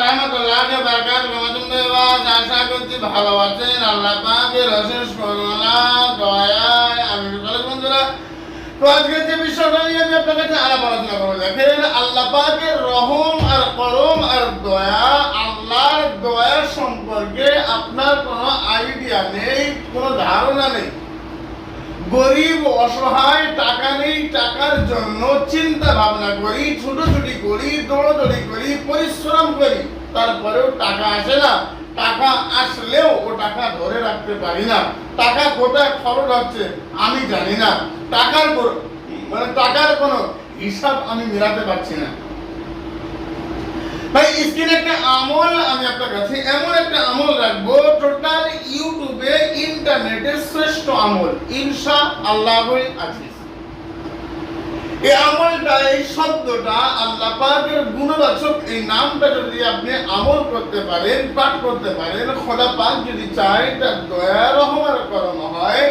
রহমতুল্লাহকে আশা করছি ভালো আল্লাহ পাকের অশেষ করুণা দয়ায় তো আজকে যে বিষয়টা নিয়ে আমি আপনার কাছে আলোচনা করব দেখেন আল্লাহ রহম আর করম আর দয়া, আল্লাহর দয়া সম্পর্কে আপনার কোনো আইডিয়া নেই, কোনো ধারণা নেই। গরিব অসহায়, টাকা নেই, টাকার জন্য চিন্তা ভাবনা করি, ছুটোছুটি করি, দৌড়দৌড়ি করি, পরিশ্রম করি, তারপরেও টাকা আসে না। টাকা আসলেও ও টাকা ধরে রাখতে পারি না। টাকা কোথায় খরচ হচ্ছে আমি জানি না। টাকার মানে টাকার কোনো হিসাব আমি মেলাতে পারছি না। ভাই, স্ক্রিনে একটা আমল আমি আপনার কাছে, এমন একটা আমল রাখব, টোটাল ইউটিউবে, ইন্টারনেটের শ্রেষ্ঠ আমল আজিজ এই আমলটা, এই শব্দটা আল্লাহ পাকের গুণবাচক, এই নামটা যদি আপনি আমল করতে পারেন, পাঠ করতে পারেন, খোদা পাক যদি চায়, তার দয়া, রহমার করম হয়,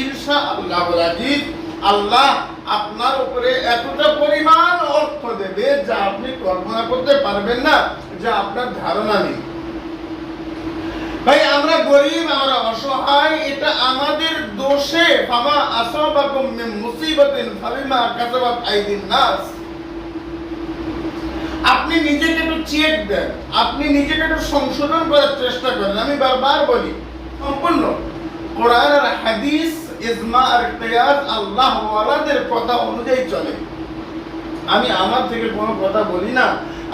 ইনশা আল্লাহ আজিজ, আল্লাহ আপনার উপরে এতটা পরিমাণ দেবে যা আপনি কল্পনা করতে পারবেন না, যা আপনার ধারণা নেই। ভাই, আমরা গরিব, আমরা অসহায়, এটা আমাদের দোষে। কাসাবাত আইদিন নাস। আপনি নিজেকে একটু চেক দেন, আপনি নিজেকে একটু সংশোধন করার চেষ্টা করেন। আমি বারবার বলি, সম্পূর্ণ। কোরআন আর হাদিস, ইজমা আর আল্লাহ ওয়ালাদের কথা অনুযায়ী চলে। আমি আমার থেকে কোনো কথা বলি না।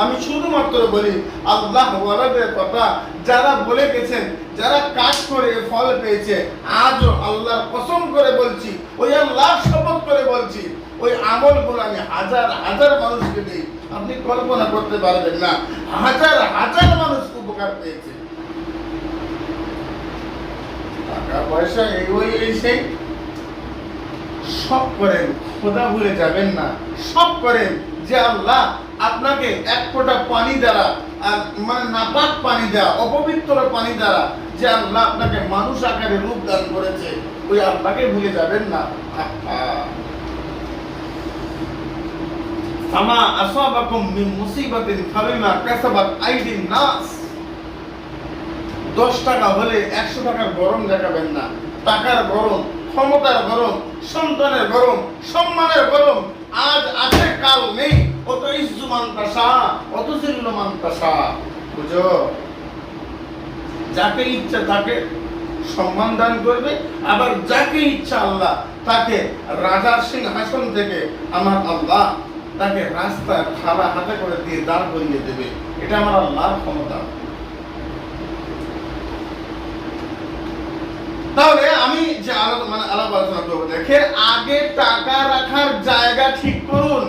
আমি শুধুমাত্র বলি, আল্লাহ ওয়ালাদের কথা, যারা বলে গেছেন, যারা কাজ করে ফল পেয়েছে, আজও আল্লাহর কসম করে বলছি, ওই আল্লাহ শপথ করে বলছি, ওই আমলগুলো আমি হাজার হাজার মানুষকে দিই। আপনি কল্পনা করতে পারবেন না, হাজার হাজার মানুষ উপকার পেয়েছে। টাকা পয়সা এই ওই এই সেই সব করেন, খোদা ভুলে যাবেন না। সব করেন, যে আল্লাহ আপনাকে এক ফোঁটা পানি দ্বারা আর মানে নাপাক পানি দেওয়া অপবিত্র পানি দ্বারা যে আল্লাহ আপনাকে মানুষ আকারে রূপ দান করেছে, ওই আল্লাহকে ভুলে যাবেন না। আহা। ফামা আসাবাকুম মিন মুসিবাতিন ফাবিমা কাসাবাত আইদিন নাস। দশ টাকা হলে একশো টাকার গরম দেখাবেন না। টাকার গরম, ক্ষমতার গরম সন্তানের গরম, সম্মানের গরম। আজ আছে, কাল নেই। অত ইজ্জুমান তাসা অত জিল্লমান তাসা বুঝো? যাকে ইচ্ছা তাকে সম্মান দান করবে, আবার যাকে ইচ্ছা আল্লাহ, তাকে রাজার সিংহাসন থেকে আমার আল্লাহ, তাকে রাস্তায় থালা হাতে করে দিয়ে দাঁড় করিয়ে দেবে। এটা আমার আল্লাহর ক্ষমতা। তাহলে আমি যে আলাদা মানে আলাপ আলোচনা করব দেখে আগে টাকা রাখার জায়গা ঠিক করুন।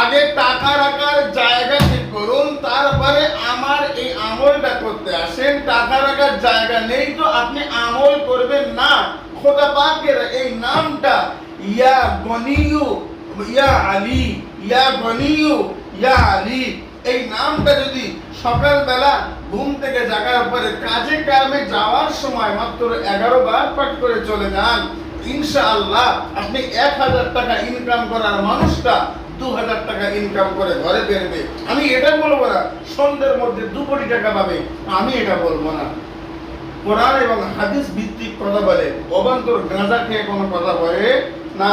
আগে টাকা রাখার জায়গা ঠিক করুন, তারপরে আমার এই আমলটা করতে আসেন। টাকা রাখার জায়গা নেই তো, আপনি আমল করবেন না। খোদা পাকের এই নামটা, ইয়া গনিয়ু, ইয়া আলী, ইয়া গনিয়ু, ইয়া আলী। এই নামটা যদি সকালবেলা ঘুম থেকে জাগার পরে কাজে কামে যাওয়ার সময় মাত্র এগারো বার পাঠ করে চলে যান। ইনশাআল্লাহ, আপনি এক হাজার টাকা ইনকাম করার মানুষটা দু হাজার টাকা ইনকাম করে ঘরে বেরবে আমি এটা বলব না, সন্ধ্যের মধ্যে দু কোটি টাকা পাবে। আমি এটা বলব না। কোরআন এবং হাদিস ভিত্তিক কথা বলে, অবান্তর গাঁজা খেয়ে কোনো কথা বলে না।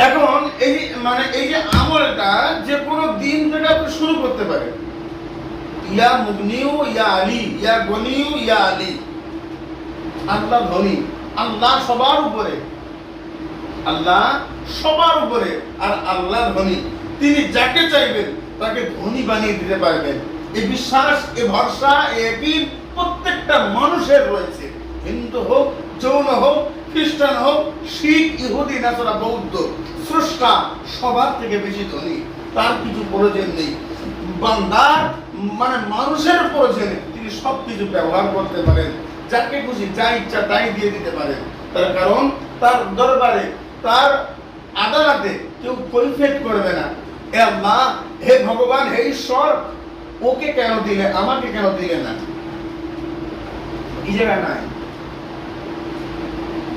এখন এই মানে এই যে আমলটা যে কোনো দিন থেকে আপনি শুরু করতে পারেন। ইয়া মুগনিউ, ইয়া আলী, ইয়া গনিউ, ইয়া আলী। আল্লাহ ধনী। আল্লাহ সবার উপরে। আল্লাহ সবার উপরে। আর আল্লাহ ধনী। তিনি যাকে চাইবেন, তাকে ধনী বানিয়ে দিতে পারবেন। এই বিশ্বাস এ ভরসা, এই একই প্রত্যেকটা মানুষের রয়েছে। হিন্দু হোক জৈন হোক, খ্রিস্টান হোক, শিখ, ইহুদি, নাসারা, বৌদ্ধ। স্রষ্টা সবার থেকে বেশি ধনী। তার কিছু প্রয়োজন নেই। বান্দার মানে মানুষের প্রয়োজনে তিনি সব কিছু ব্যবহার করতে পারেন। যাকে খুশি যা ইচ্ছা তাই দিয়ে দিতে পারেন। তার কারণ, তার দরবারে, তার আদালতে কেউ কৈফিয়ত করবে না। এ আল্লাহ, হে ভগবান, হে ঈশ্বর, ওকে কেন দিলে, আমাকে কেন দিলে না? এই জায়গা নাই।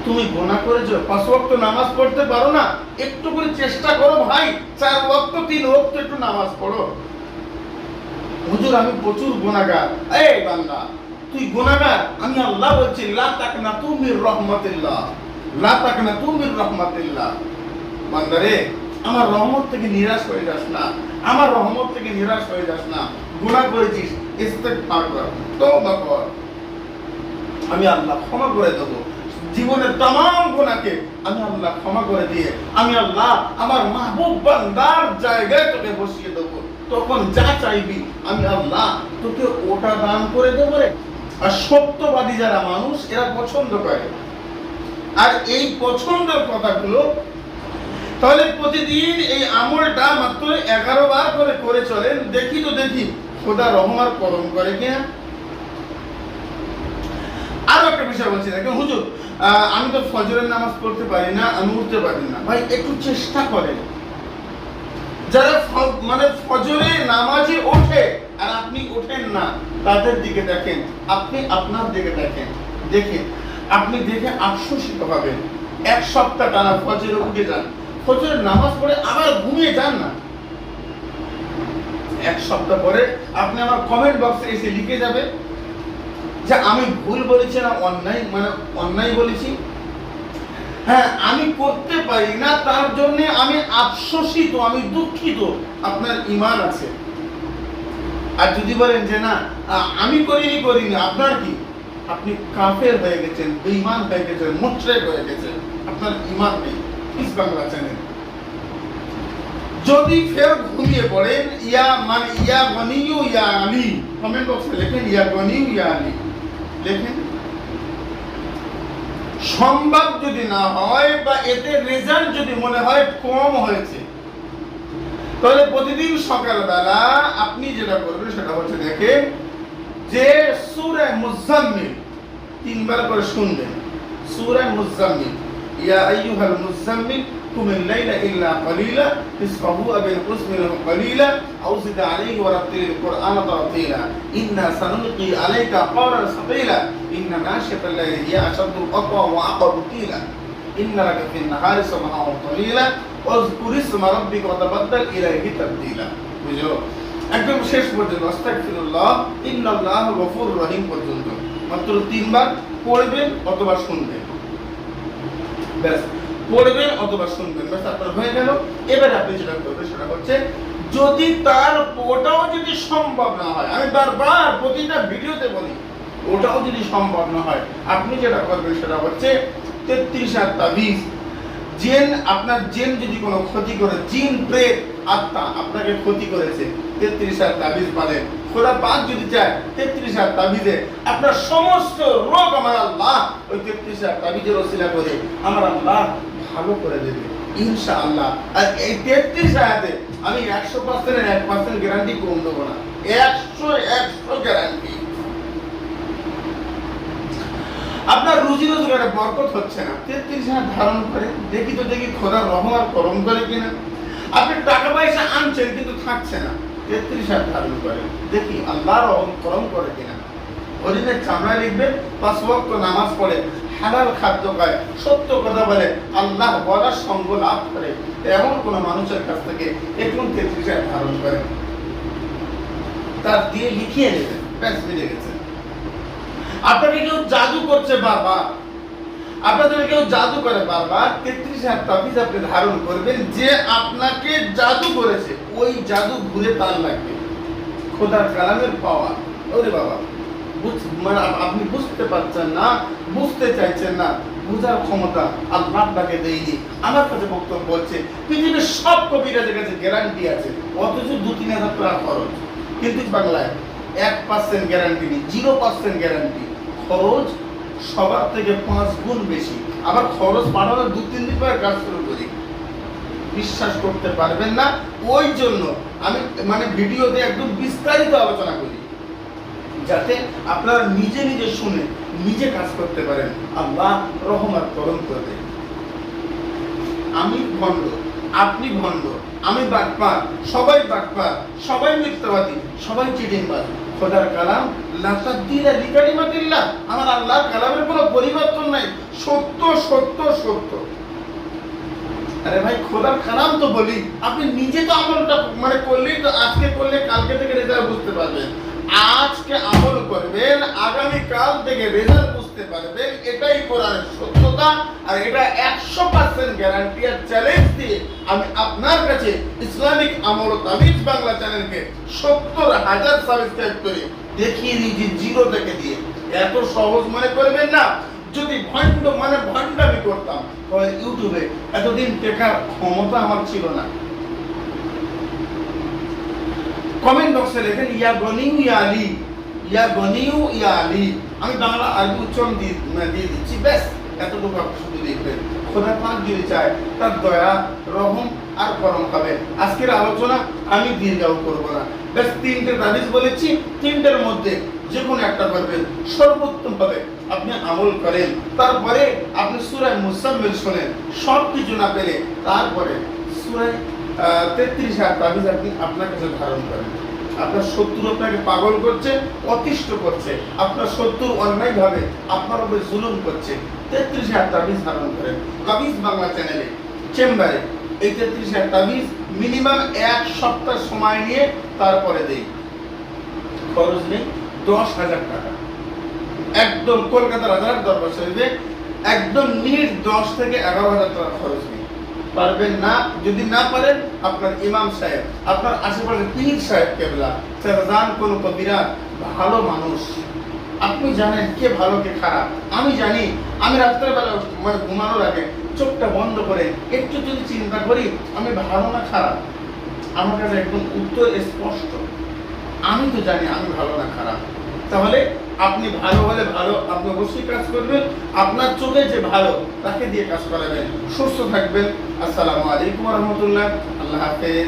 তুমি গোনা করেছ, পাঁচ ওয়াক্ত নামাজ পড়তে পারো না, একটু করে চেষ্টা করো ভাই, চার ওয়াক্ত, তিন ওয়াক্ত একটু নামাজ পড়ো। হুজুর, আমি প্রচুর গোনাগার এই বান্দা, তুই গোনাগার আমি আল্লাহ বলছি, লা তাকনা তুমির রহমাতিল্লাহ, লা তাকনা তুমির রহমাতিল্লাহ। বান্দারে আমার রহমত থেকে নিরাশ হয়ে যাস না, আমার রহমত থেকে নিরাশ হয়ে যাস না, গুনাহ করেছিস, ইস্তেগফার কর, তওবা কর। আমি আল্লাহ ক্ষমা করে দেবো। জীবনের তাম গোনাকে আমি আল্লাহ ক্ষমা করে দিয়ে, আমি আল্লাহ আমার মাহবুব বান্দার জায়গায় তোকে বসিয়ে দেবো। তখন যা চাইবি, আমি আল্লাহ তোকে ওটা দান করে দেবো রে। আর সত্যবাদী যারা মানুষ, এরা পছন্দ করে। আর এই পছন্দের কথাগুলো, তাহলে প্রতিদিন এই আমলটা মাত্র এগারো বার করে করে চলেন। দেখি তো দেখি, খোদা রহমার কলম করে কিনা। আরও একটা বিষয় বলছি দেখেন, হুজুর আমি তো ফজরের নামাজ পড়তে পারি না, আমি উঠতে পারি না। ভাই, একটু চেষ্টা করেন। যারা মানে ফজরে নামাজে ওঠে আর আপনি ওঠেন না, তাদের দিকে দেখেন। আপনি আপনার দিকে দেখেন। দেখেন, আপনি দেখে আশ্বাসিত হবেন। এক সপ্তাহ টানা ফজরে উঠে যান। ফজরের নামাজ পড়ে আবার ঘুমিয়ে যান না। এক সপ্তাহ পরে আপনি আমার কমেন্ট বক্সে এসে লিখে যাবেন। যে আমি ভুল বলেছি না অন্যায় মানে অন্যায় বলেছি? হ্যাঁ আমি করতে পারি না, তার জন্য আমি আফসোসিত, আমি দুঃখিত, আপনার ইমান আছে। আর যদি বলেন যে না আমি করিনি করিনি, আপনার কি? আপনি কাফের হয়ে গেছেন, বেঈমান হয়ে গেছেন, মুশরিক হয়ে গেছেন, আপনার ইমান নেই ইস বাংলা চ্যানেল যদি ফের ঘুমিয়ে পড়েন, ইয়া মানে ইয়া গনিউ ইয়া আলী কমেন্ট বক্সে লেখেন, ইয়া গনিউ ইয়া আলী। লেখেন সম্ভব যদি না হয় বা এতে রেজাল্ট যদি মনে হয় কম হয়েছে, তাহলে প্রতিদিন সকালবেলা আপনি যেটা করবেন সেটা হচ্ছে দেখে যে সূরা মুজাম্মিল তিনবার করে শুনবেন। সূরা মুজাম্মিল ইয়া আইয়ুহাল মুজাম্মিল قم الليل إلا قليلا نصفه أو انقص منه قليلا أو زد عليه ورتل القرآن ترتيلا إنا سنلقي عليك قولا ثقيلا إن ناشئة الليل هي أشد القطوى وأقرب قيلا إن لك في النهار سبحا طويلا واذكر اسم ربك وتبتل إليه تبديلا বুঝো একদম শেষ পর্যন্ত আস্তাগফিরুল্লাহ ইন্নাল্লাহ গফুর রহিম পর্যন্ত মাত্র তিনবার পড়বেন অথবা শুনবেন ব্যাস পড়বেন অথবা শুনবেন। ব্যাস আপনার হয়ে গেল। এবার আপনি যেটা করবেন সেটা হচ্ছে, যদি তার ওটাও যদি সম্ভব না হয়, আমি বারবার প্রতিটা ভিডিওতে বলি, ওটাও যদি সম্ভব না হয়, আপনি যেটা করবেন সেটা হচ্ছে তেত্রিশ হাত তাবিজ। জেন, আপনার জেন যদি কোনো ক্ষতি করে, জিন, প্রেত, আত্মা আপনাকে ক্ষতি করেছে, তেত্রিশ হাত তাবিজ পারেন খোদা পাঁচ যদি চায়, তেত্রিশ হাত তাবিজে আপনার সমস্ত রোগ আমার আল্লাহ, ওই তেত্রিশ হাত তাবিজের ওসিলা করে। আমার আল্লাহ ভালো করে দেবে। ইনশা আল্লাহ আর এই তেত্রিশ হাতে আমি একশো পার্সেন্টের এক পার্সেন্ট গ্যারান্টি কম দেবো না। একশো একশো গ্যারান্টি আপনার রুজি রোজগারে বরকত হচ্ছে না। তেত্রিশ হাজার ধারণ করে দেখি তো দেখি খোদার রহমান করম করে কিনা। আপনি টাকা পয়সা আনছেন কিন্তু থাকছে না। তেত্রিশ হাজার ধারণ করে দেখি আল্লাহ রহম করম করে কিনা। হরিণের চামড়া লিখবে, পাঁচ ওয়াক্ত নামাজ পড়ে, হালাল খাদ্য খায়, সত্য কথা বলে, আল্লাহ বলার সঙ্গ লাভ করে। এমন কোন মানুষের কাছ থেকে এখন তেত্রিশ ধারণ করে। তার দিয়ে লিখিয়ে নেবেন ব্যাস মিলে গেছে। আপনাকে কেউ জাদু করছে বারবার। আপনাদের কেউ জাদু করে বারবার, তেত্রিশ হাজার তাবিজ আপনি ধারণ করবেন, যে আপনাকে জাদু করেছে, ওই জাদু ঘুরে তার লাগবে। খোদার কালামের পাওয়া ওরে বাবা। মানে আপনি বুঝতে পারছেন না, বুঝতে চাইছেন না, বুঝার ক্ষমতা আল্লাহ আপনাকে দেয়নি। আমার কাছে বক্তব্য বলছে পৃথিবীর সব কবিরাজের কাছে গ্যারান্টি আছে, অথচ দু, তিন হাজার টাকা খরচ। কিন্তু বাংলায় এক পার্সেন্ট গ্যারান্টি নেই জিরো পার্সেন্ট গ্যারান্টি খরচ সবার থেকে পাঁচ গুণ বেশি। আবার খরচ বাড়ানোর দু তিন দিন পরে কাজ শুরু করি। বিশ্বাস করতে পারবেন না, ওই জন্য আমি মানে ভিডিওতে একদম বিস্তারিত আলোচনা করি। যাতে আপনারা নিজে নিজে শুনে নিজে কাজ করতে পারেন। আল্লাহ রহমত করম করবে আমি ভণ্ড, আপনি ভণ্ড, আমি বাটপার সবাই বাটপার সবাই মিথ্যাবাদী, সবাই চিটিংবাজ খোদার কালাম, লাতাদ্দিরা লিকালিমাতিল্লাহ, আমার আল্লাহর কালামের কোনো পরিবর্তন নাই। সত্য সত্য সত্য। আরে ভাই, খোদার কালাম তো বলি, আপনি নিজে তো আমলটা মানে করলেই তো আজকে করলে কালকে থেকে রেজাল্ট বুঝতে পারবেন। আজকে আমল করবেন আগামী কাল থেকে রেজাল্ট বুঝতে পারবেন, এটাই কোরআনের সত্যতা আর এটা একশো পার্সেন্ট গ্যারান্টি আর চ্যালেঞ্জ দিয়ে আমি আপনার কাছে ইসলামিক আমল তাবিজ বাংলা চ্যানেলকে সত্তর হাজার সাবস্ক্রাইব করে দেখিয়ে দিয়েছি জিরো থেকে দিয়ে। এত সহজ মনে করবেন না? যদি ভণ্ড মানে ভণ্ডামি করতাম ইউটিউবে এতদিন টেকার ক্ষমতা আমার ছিল না। কমেন্ট বক্সে লেখেন ইয়া গনিউ ইয়া আলী ইয়া গনিউ ইয়া আলী আমি বাংলা আরবি উচ্চারণ দিয়ে দিয়ে দিচ্ছি। ব্যাস, এতটুকু আপনি শুধু দেখবেন। খোদা পাক যদি চায়, তার দয়া, রহম আর করম হবে। আজকের আলোচনা আমি দীর্ঘাও করব না। ব্যাস, তিনটে তাবিজ বলেছি। তিনটের মধ্যে যে কোনো একটা করবেন। সর্বোত্তম ভাবে আপনি আমল করেন। তারপরে আপনি সুরায় মুসাম্মিল শোনেন। সব কিছু না পেলে তারপরে সুরায় তেত্রিশ হাজার তাবিজ আপনি আপনার কাছে ধারণ করেন। আপনার শত্রু আপনাকে পাগল করছে, অতিষ্ঠ করছে। আপনার শত্রু অন্যায় ভাবে আপনার উপরে জুলুম করছে। তেত্রিশ হাজার তাবিজ ধারণ করেন। তাবিজ বাংলা চ্যানেলে, চেম্বারে। এই তেত্রিশ হাজার তাবিজ মিনিমাম এক সপ্তাহ সময় নিয়ে তারপরে দেই। খরচ নেই, দশ হাজার টাকা। একদম কলকাতার হাজার দরবার শরীফে একদম নিট দশ থেকে এগারো হাজার টাকা খরচ পারবেন না, যদি না পারেন আপনার ইমাম সাহেব, আপনার আশেপাশে পীর সাহেব কেবলা সেরদান কোন কবিরা ভালো মানুষ। আপনি জানেন কে ভালো, কে খারাপ। আমি জানি, আমি রাত্রেবেলা মানে ঘুমানোর আগে চোখটা বন্ধ করে একটু যদি চিন্তা করি, আমি ভালো না খারাপ? আমার কাছে একদম উত্তর স্পষ্ট। আমি তো জানি আমি ভালো না খারাপ। তাহলে আপনি ভালো হলে ভালো, আপনি অবশ্যই কাজ করবেন। আপনার চোখে যে ভালো, তাকে দিয়ে কাজ করাবেন। সুস্থ থাকবেন। আসসালামু আলাইকুম রহমতুল্লাহ। আল্লাহ হাফেজ।